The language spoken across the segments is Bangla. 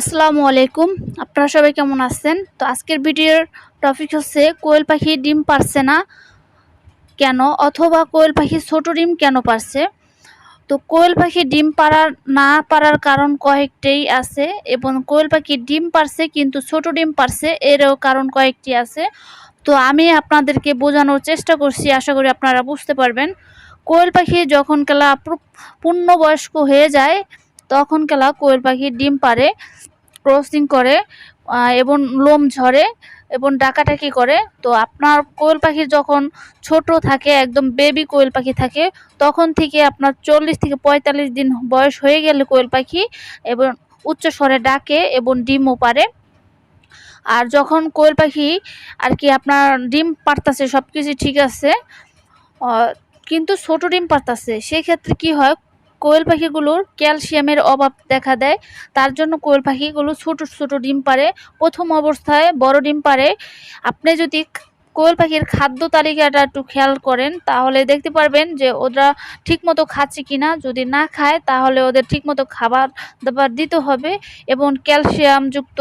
আসসালামু আলাইকুম। আপনারা সবাই কেমন আছেন? তো আজকের ভিডিওর টপিক হচ্ছে কোয়েল পাখি ডিম পারছে না কেন অথবা কোয়েল পাখি ছোট ডিম কেন পারছে? তো কোয়েল পাখি ডিম পাড়ার না পারার কারণ কয়েকটাই আছে এবং কোয়েল পাখি ডিম পারছে কিন্তু ছোট ডিম পারছে এরও কারণ কয়েকটি আছে। তো আমি আপনাদেরকে বোঝানোর চেষ্টা করছি, আশা করি আপনারা বুঝতে পারবেন। কোয়েল পাখি যখন কেলা পূর্ণবয়স্ক হয়ে যায় তখন কেলা কোয়েল পাখি ডিম পারে ক্রসিং করে এবং লোম ঝরে, এবং ডাকাটাকি করে। তো আপনার কোয়েল পাখি যখন ছোট থাকে, একদম বেবি কোয়েল পাখি থাকে, তখন থেকে আপনার চল্লিশ থেকে পঁয়তাল্লিশ দিন বয়স হয়ে গেলে কোয়েল পাখি এবং উচ্চ স্বরে ডাকে এবং ডিমও পারে আর যখন কোয়েল পাখি আর কি আপনার ডিম পারতাছে সব কিছু ঠিক আছে কিন্তু ছোট ডিম পারতাছে সেক্ষেত্রে কি হয় কোয়েল পাখিগুলোর ক্যালসিয়ামের অভাব দেখা দেয়। তার জন্য কোয়েল পাখিগুলো ছোট ছোট ডিম পারে প্রথম অবস্থায় বড় ডিম পারে আপনি যদি কোয়েল পাখির খাদ্য তালিকাটা একটু খেয়াল করেন, তাহলে দেখতে পারবেন যে ওরা ঠিকমতো খাচ্ছে কিনা। যদি না খায়, তাহলে ওদের ঠিকমতো খাবার দাবার দিতে হবে এবং ক্যালসিয়ামযুক্ত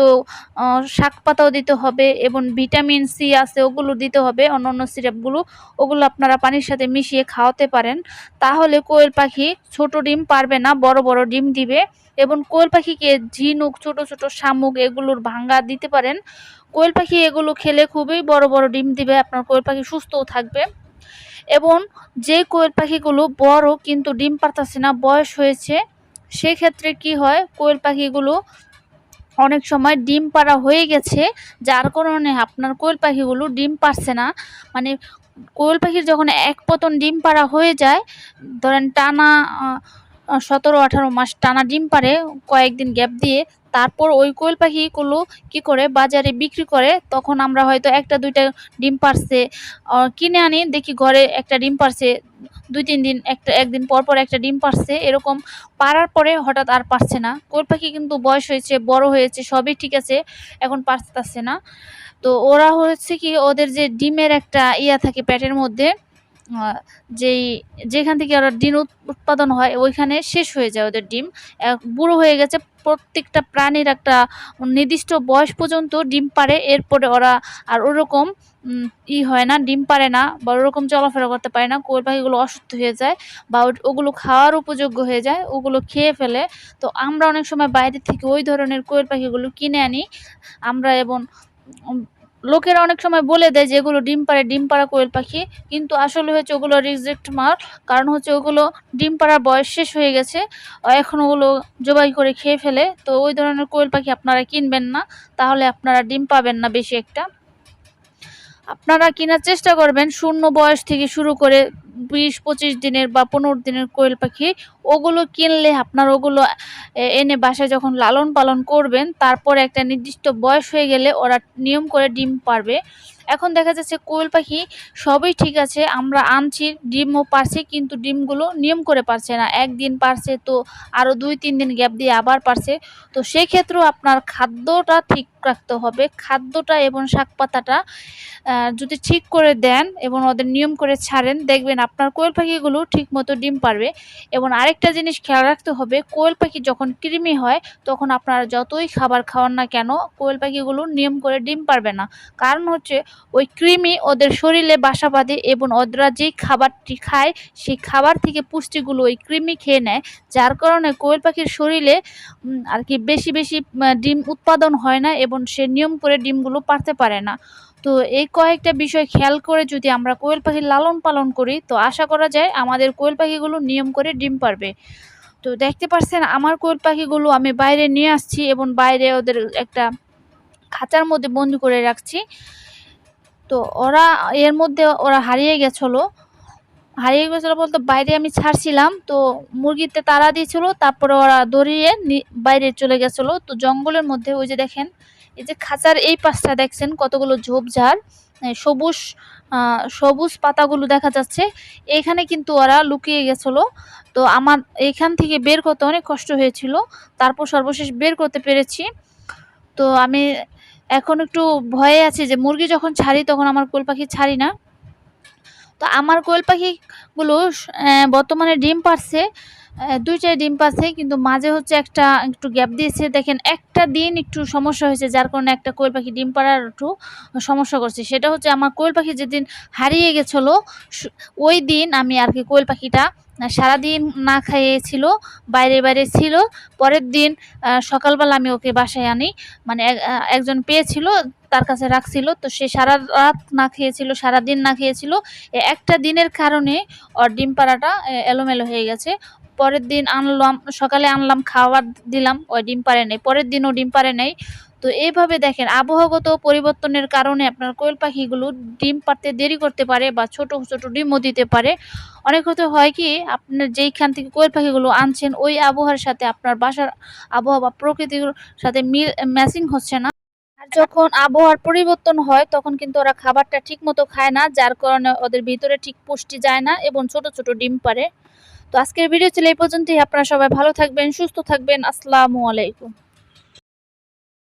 শাক পাতাও দিতে হবে এবং ভিটামিন সি আছে ওগুলো দিতে হবে অন্য অন্য সিরাপগুলো। ওগুলো আপনারা পানির সাথে মিশিয়ে খাওয়াতে পারেন। তাহলে কোয়েল পাখি ছোট ডিম পারবে না, বড় বড় ডিম দিবে এবং কোয়েল পাখিকে ঝিনুক, ছোট ছোট শামুক এগুলোর ভাঙ্গা দিতে পারেন। কোয়েল পাখি এগুলো খেলে খুবই বড় বড় ডিম দিবে, আপনার কোয়েল পাখি সুস্থও থাকবে। এবং যে কোয়েল পাখিগুলো বড় কিন্তু ডিম পারতাছে না, বয়স হয়েছে, সেক্ষেত্রে কি হয়, কোয়েল পাখিগুলো অনেক সময় ডিম পাড়া হয়ে গেছে, যার কারণে আপনার কোয়েল পাখিগুলো ডিম পারছে না। মানে কোয়েল পাখির যখন এক পতন ডিম পাড়া হয়ে যায়, ধরেন টানা সতেরো আঠারো মাস টানা ডিম পারে কয়েকদিন গ্যাপ দিয়ে তারপর ওই কোয়েল পাখিগুলো কি করে বাজারে বিক্রি করে, তখন আমরা হয়তো একটা, দুইটা ডিম পারছে কিনে আনি, দেখি ঘরে একটা ডিম পারছে, দুই, তিন দিন একটা, একদিন পর পর একটা ডিম পারছে, এরকম পারার পরে হঠাৎ আর পারছে না। কোয়েল পাখি কিন্তু বয়স হয়েছে, বড় হয়েছে, সবই ঠিক আছে, এখন পারতেছে না। তো ওরা হচ্ছে কি, ওদের যে ডিমের একটা ইয়া থাকে প্যাটের মধ্যে যেই, যেখান থেকে ওরা ডিম উৎ- উৎপাদন হয়, ওইখানে শেষ হয়ে যায় ওদের ডিম। বুড়ো হয়ে গেছে, প্রত্যেকটা প্রাণীর একটা নির্দিষ্ট বয়স পর্যন্ত ডিম পারে এরপরে ওরা আর ওরকম ই হয় না, ডিম পারে না, বা ওরকম চলাফেরা করতে পারে না কোয়েল পাখিগুলো অসুস্থ হয়ে যায়, বা ওগুলো খাওয়ার উপযোগ্য হয়ে যায়, ওগুলো খেয়ে ফেলে। তো আমরা অনেক সময় বাইরে থেকে ওই ধরনের কোয়েল পাখিগুলো কিনে আনি। আমরা এবং লোকেরা অনেক সময় বলে দেয় যে এগুলো ডিম পাড়ে, ডিম পাড়া কোয়েল পাখি। কিন্তু আসলে হচ্ছে ওগুলো রিজেক্ট মার। কারণ হচ্ছে ওগুলো ডিম পাড়ার বয়স শেষ হয়ে গেছে। এখন ওগুলো জবাই করে খেয়ে ফেলে। তো ওই ধরনের কোয়েল পাখি আপনারা কিনবেন না। তাহলে আপনারা ডিম পাবেন না বেশি একটা। আপনারা কেনার চেষ্টা করবেন শূন্য বয়স থেকে শুরু করে বিশ, পঁচিশ দিনের বা পনেরো দিনের কোয়েল পাখি, ওগুলো কিনলে আপনার ওগুলো এনে বাসায় যখন লালন পালন করবেন, তারপর একটা নির্দিষ্ট বয়স হয়ে গেলে ওরা নিয়ম করে ডিম পারবে। এখন দেখা যাচ্ছে কোয়েল পাখি সবই ঠিক আছে, আমরা আনছি, ডিমও পারছে, কিন্তু ডিমগুলো নিয়ম করে পারছে না। একদিন পারছে তো আরও দুই, তিন দিন গ্যাপ দিয়ে আবার পারছে। তো সেই ক্ষেত্রেও আপনার খাদ্যটা ঠিক রাখতে হবে। খাদ্যটা এবং শাক পাতাটা যদি ঠিক করে দেন এবং ওদের নিয়ম করে ছাড়েন, দেখবেন আপনার কোয়েল পাখিগুলো ঠিক মতো ডিম পারবে এবং আরেকটা জিনিস খেয়াল রাখতে হবে, কোয়েল পাখি যখন কৃমি হয় তখন আপনারা যতই খাবার খাওয়ান না কেন কোয়েল পাখিগুলো নিয়ম করে ডিম পারবে না। কারণ হচ্ছে ওই কৃমি ওদের শরীরে বাসা বাঁধে এবং ওরা যেই খাবারটি খায় সেই খাবার থেকে পুষ্টিগুলো ওই কৃমি খেয়ে নেয়, যার কারণে কোয়েল পাখির শরীরে আর কি বেশি বেশি ডিম উৎপাদন হয় না এবং সে নিয়ম করে ডিমগুলো পারতে পারে না। তো এই কয়েকটা বিষয় খেয়াল করে যদি আমরা কোয়েল পাখির লালন পালন করি, তো আশা করা যায় আমাদের কোয়েল পাখিগুলো নিয়ম করে ডিম পারবে। তো দেখতে পারছেন, আমার কোয়েল পাখিগুলো আমি বাইরে নিয়ে আসছি এবং বাইরে ওদের একটা খাঁচার মধ্যে বন্দি করে রাখছি। তো ওরা, এর মধ্যে ওরা হারিয়ে গেছিল। হারিয়ে গেছিল বলতে বাইরে আমি ছাড়ছিলাম, তো মুরগিতে তাড়া দিয়েছিল, তারপরে ওরা দৌড়িয়ে বাইরে চলে গেছিল। তো জঙ্গলের মধ্যে ওই যে দেখেন, এই যে খাঁচার এই পাশটা দেখছেন কতগুলো ঝোপঝাড় সবুজ সবুজ পাতাগুলো দেখা যাচ্ছে। এখানে কিন্তু ওরা লুকিয়ে গেছিল। তো আমার এখান থেকে বের করতে অনেক কষ্ট হয়েছিল। তারপর সর্বশেষ বের করতে পেরেছি। তো আমি এখন একটু ভয়ে আছি যে মুরগি যখন ছাড়ি তখন আমার কোল পাখি ছাড়ি না। তো আমার কোয়েল পাখিগুলো বর্তমানে ডিম পারছে দুইটাই ডিম পারছে কিন্তু মাঝে হচ্ছে একটা একটু গ্যাপ দিয়েছে। দেখেন, একটা দিন একটু সমস্যা হয়েছে, যার কারণে একটা কোয়েল পাখি ডিম পাড়ার একটু সমস্যা করছে। সেটা হচ্ছে আমার কোয়েল পাখি যেদিন হারিয়ে গেছিল ওই দিন আমি আর কি কোয়েল পাখিটা সারাদিন না খাইয়েছিল, বাইরে বাইরে ছিল। পরের দিন সকালবেলা আমি ওকে বাসায় আনি। মানে একজন পেয়েছিল, তার কাছে রাখছিল। তো সে সারা রাত না খেয়েছিল সারা দিন না খেয়েছিল। একটা দিনের কারণে ওর ডিম পাড়াটা এলোমেলো হয়ে গেছে। পরের দিন আনলাম, সকালে আনলাম খাবার দিলাম, ওই ডিম পারে নেই। পরের দিনও ডিম পারে নেই। তো এইভাবে দেখেন, আবহাওয়াগত পরিবর্তনের কারণে আপনার কোয়েল পাখিগুলো ডিম পারতে দেরি করতে পারে বা ছোট ছোট ডিমও দিতে পারে। অনেক হতে হয় কি, আপনার যেইখান থেকে কোয়েল পাখিগুলো আনছেন, ওই আবহাওয়ার সাথে আপনার বাসার আবহাওয়া বা প্রকৃতির সাথে মিল, ম্যাচিং হচ্ছে না। আর যখন আবহাওয়ার পরিবর্তন হয়, তখন কিন্তু ওরা খাবারটা ঠিক মতো খায় না, যার কারণে ওদের ভিতরে ঠিক পুষ্টি যায় না এবং ছোট ছোট ডিম পারে তো আজকের ভিডিও ছিল এই পর্যন্তই। আপনারা সবাই ভালো থাকবেন, সুস্থ থাকবেন। আসসালামু আলাইকুম।